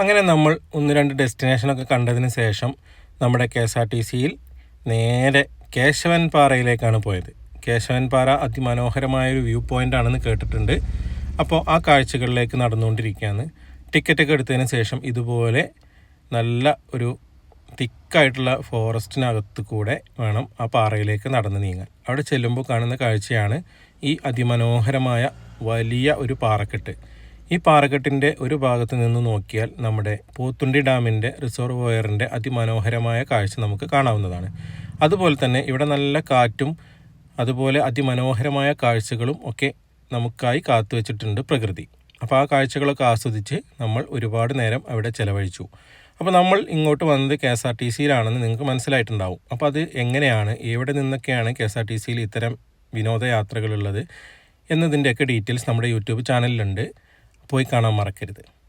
അങ്ങനെ നമ്മൾ ഒന്ന് രണ്ട് ഡെസ്റ്റിനേഷനൊക്കെ കണ്ടതിന് ശേഷം നമ്മുടെ കെ എസ് ആർ ടി സിയിൽ നേരെ കേശവൻ പാറയിലേക്കാണ് പോയത്. കേശവൻ പാറ അതിമനോഹരമായൊരു വ്യൂ പോയിന്റ് ആണെന്ന് കേട്ടിട്ടുണ്ട്. അപ്പോൾ ആ കാഴ്ചകളിലേക്ക് നടന്നുകൊണ്ടിരിക്കുകയാണ്. ടിക്കറ്റൊക്കെ എടുത്തതിന് ശേഷം ഇതുപോലെ നല്ല ഒരു തിക്കായിട്ടുള്ള ഫോറസ്റ്റിനകത്ത് കൂടെ വേണം ആ പാറയിലേക്ക് നടന്ന് നീങ്ങാൻ. അവിടെ ചെല്ലുമ്പോൾ കാണുന്ന കാഴ്ചയാണ് ഈ അതിമനോഹരമായ വലിയ ഒരു പാറക്കെട്ട്. ഈ പാറക്കെട്ടിന്റെ ഒരു ഭാഗത്ത് നിന്ന് നോക്കിയാൽ നമ്മുടെ പോത്തുണ്ടി ഡാമിന്റെ റിസർവോയറിന്റെ അതിമനോഹരമായ കാഴ്ച നമുക്ക് കാണാവുന്നതാണ്. അതുപോലെ തന്നെ ഇവിടെ നല്ല കാറ്റും അതുപോലെ അതിമനോഹരമായ കാഴ്ചകളും ഒക്കെ നമുക്കായി കാത്തു വെച്ചിട്ടുണ്ട് പ്രകൃതി. അപ്പോൾ ആ കാഴ്ചകളൊക്കെ ആസ്വദിച്ച് നമ്മൾ ഒരുപാട് നേരം അവിടെ ചിലവഴിച്ചു. അപ്പോൾ നമ്മൾ ഇങ്ങോട്ട് വന്നത് കെ എസ് ആർ ടി സിയിലാണെന്ന് നിങ്ങൾക്ക് മനസ്സിലായിട്ടുണ്ടാവും. അപ്പോൾ അത് എങ്ങനെയാണ് എവിടെ നിന്നൊക്കെയാണ് കെ എസ് ആർ ടി സിയിൽ ഇത്തരം വിനോദയാത്രകളുള്ളത് എന്നതിന്റെയൊക്കെ ഡീറ്റെയിൽസ് നമ്മുടെ യൂട്യൂബ് ചാനലിലുണ്ട്. പോയി കാണാൻ മറക്കരുത്.